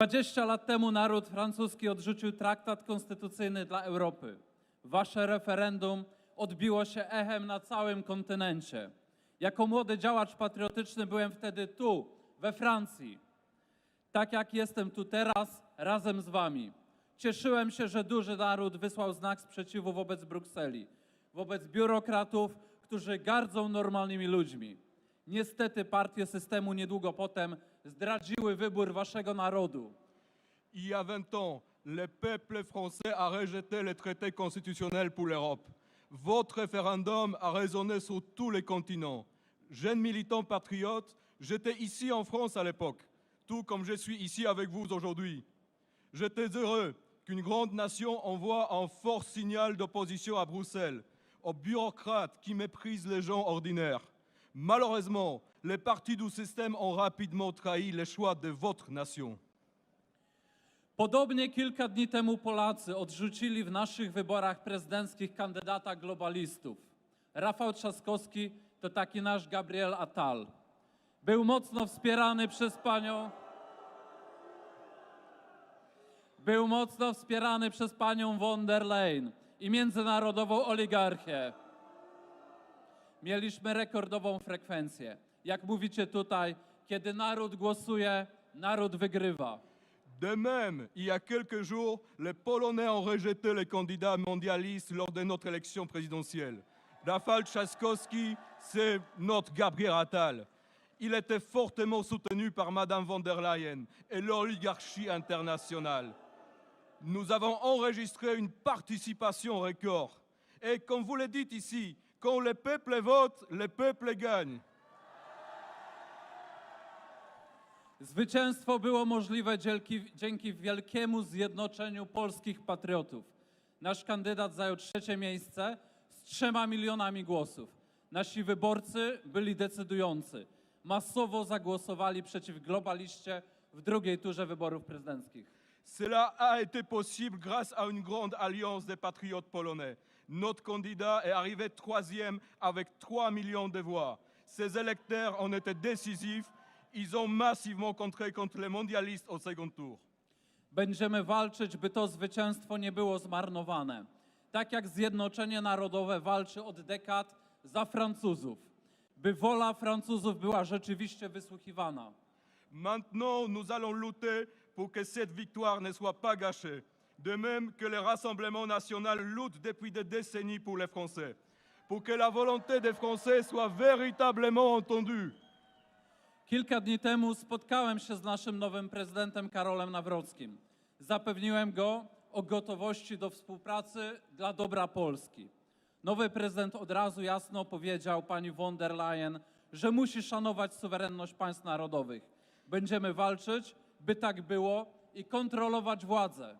20 lat temu naród francuski odrzucił traktat konstytucyjny dla Europy. Wasze referendum odbiło się echem na całym kontynencie. Jako młody działacz patriotyczny byłem wtedy tu, we Francji. Tak jak jestem tu teraz, razem z wami. Cieszyłem się, że duży naród wysłał znak sprzeciwu wobec Brukseli, wobec biurokratów, którzy gardzą normalnymi ludźmi. Niestety partie systemu niedługo potem zdradziły wybór waszego narodu. Il y a 20 ans, le peuple français a rejeté les traités constitutionnels pour l'Europe. Votre référendum a résonné sur tous les continents. Jeune militant patriote, j'étais ici en France à l'époque, tout comme je suis ici avec vous aujourd'hui. J'étais heureux qu'une grande nation envoie un fort signal d'opposition à Bruxelles, aux bureaucrates qui méprisent les gens ordinaires. Malheureusement, les partis du système ont rapidement trahi les choix de votre nation. Podobnie kilka dni temu Polacy odrzucili w naszych wyborach prezydenckich kandydata globalistów. Rafał Trzaskowski to taki nasz Gabriel Attal. Był mocno wspierany przez panią. Był mocno wspierany przez panią von der Leyen i międzynarodową oligarchię. Mieliśmy rekordową frekwencję. Jak mówicie tutaj, kiedy naród głosuje, naród wygrywa. De même, il y a quelques jours, les Polonais ont rejeté les candidats mondialistes lors de notre élection présidentielle. Rafał Trzaskowski, c'est notre Gabriel Attal. Il était fortement soutenu par Madame von der Leyen et l'oligarchie internationale. Nous avons enregistré une participation record. Et comme vous le dites ici, quand le peuple vote, le peuple gagne. Zwycięstwo było możliwe dzięki, dzięki wielkiemu zjednoczeniu polskich patriotów. Nasz kandydat zajął trzecie miejsce z trzema milionami głosów. Nasi wyborcy byli decydujący. Masowo zagłosowali przeciw globaliście w drugiej turze wyborów prezydenckich. Cela a été possible grâce à une grande alliance des patriotes polonais. Notre candidat est arrivé troisième avec 3 millions de voix. Ces électeurs ont été décisifs. Ils ont massivement contré contre les mondialistes au second tour. Będziemy walczyć, by to zwycięstwo nie było zmarnowane. Tak jak Zjednoczenie Narodowe walczy od dekad za Francuzów, by wola Francuzów była rzeczywiście wysłuchiwana. Maintenant, nous allons lutter pour que cette victoire ne soit pas gâchée. De même que le Rassemblement national lutte depuis des décennies pour les Français. Pour que la volonté des Français soit véritablement entendue. Kilka dni temu spotkałem się z naszym nowym prezydentem Karolem Nawrockim. Zapewniłem go o gotowości do współpracy dla dobra Polski. Nowy prezydent od razu jasno powiedział pani von der Leyen, że musi szanować suwerenność państw narodowych. Będziemy walczyć, by tak było i kontrolować władzę.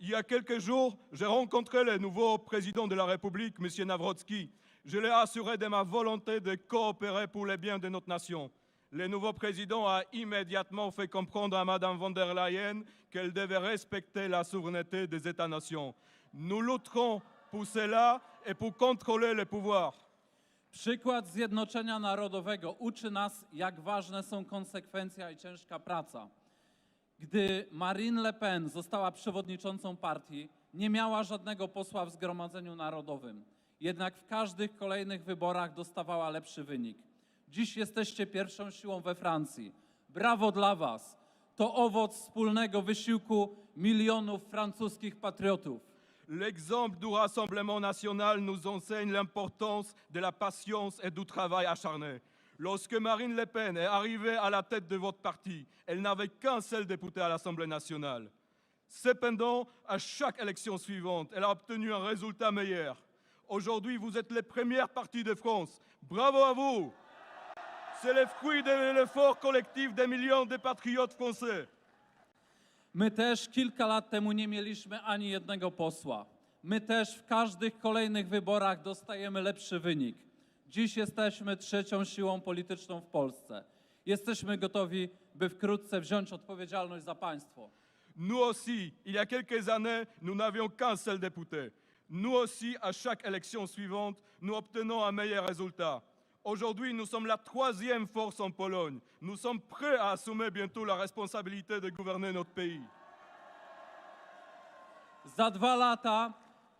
Il y a quelques jours, j'ai rencontré le nouveau président de la République, M. Navrotsky. Je l'ai assuré de ma volonté de coopérer pour le bien de notre nation. Le nouveau président a immédiatement fait comprendre à Mme von der Leyen qu'elle devait respecter la souveraineté des États-nations. Nous lutterons pour cela et pour contrôler le pouvoir. Narodowego. Gdy Marine Le Pen została przewodniczącą partii, nie miała żadnego posła w Zgromadzeniu Narodowym. Jednak w każdych kolejnych wyborach dostawała lepszy wynik. Dziś jesteście pierwszą siłą we Francji. Brawo dla Was! To owoc wspólnego wysiłku milionów francuskich patriotów. L'exemple du Rassemblement national nous enseigne l'importance de la patience et du travail acharné. Lorsque Marine Le Pen est arrivée à la tête de votre parti, elle n'avait qu'un seul député à l'Assemblée nationale. Cependant, à chaque élection suivante, elle a obtenu un résultat meilleur. Aujourd'hui, vous êtes les premières parties de France. Bravo à vous! C'est le fruit de l'effort collectif des millions de patriotes français. My też kilka lat temu nie mieliśmy ani jednego posła. My też w każdych kolejnych wyborach dostajemy lepszy wynik. Dziś jesteśmy trzecią siłą polityczną w Polsce. Jesteśmy gotowi, by wkrótce wziąć odpowiedzialność za państwo. Nous aussi, il y a quelques années, nous n'avions qu'un seul député. Nous aussi, à chaque élection suivante, nous obtenons un meilleur résultat. Aujourd'hui, nous sommes la troisième force en Pologne. Nous sommes prêts à assumer bientôt la responsabilité de gouverner notre pays. Za dwa lata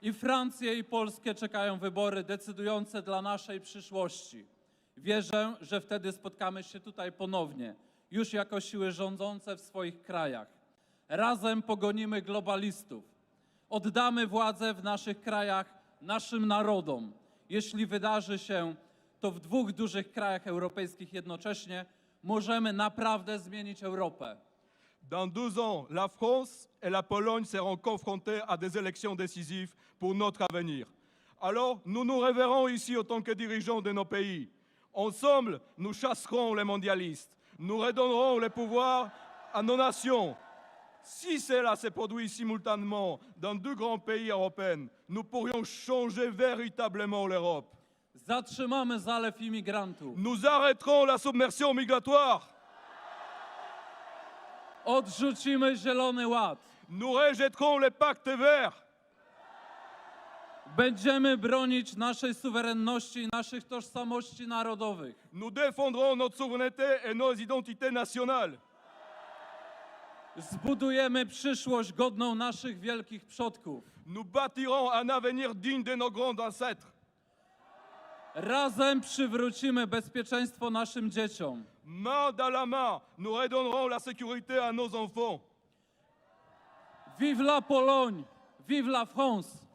i Francję, i Polskę czekają wybory decydujące dla naszej przyszłości. Wierzę, że wtedy spotkamy się tutaj ponownie, już jako siły rządzące w swoich krajach. Razem pogonimy globalistów. Oddamy władzę w naszych krajach naszym narodom. Jeśli wydarzy się to w dwóch dużych krajach europejskich jednocześnie, możemy naprawdę zmienić Europę. Dans deux ans, la France et la Pologne seront confrontées à des élections décisives pour notre avenir. Alors, nous nous révérons ici en tant que dirigeants de nos pays. Ensemble, nous chasserons les mondialistes. Nous redonnerons le pouvoir à nos nations. Si cela se produit simultanément dans deux grands pays européens, nous pourrions changer véritablement l'Europe. Zatrzymamy zalew imigrantów. Nous arrêterons la submersion migratoire. Odrzucimy Zielony Ład. Nous rejetterons le pacte vert. Będziemy bronić naszej suwerenności i naszych tożsamości narodowych. Nous défendrons notre souveraineté et nos identités nationales. Zbudujemy przyszłość godną naszych wielkich przodków. Nous bâtirons un avenir digne de nos grands ancêtres. Razem przywrócimy bezpieczeństwo naszym dzieciom. Main dans la main, nous redonnerons la sécurité à nos enfants. Vive la Pologne! Vive la France!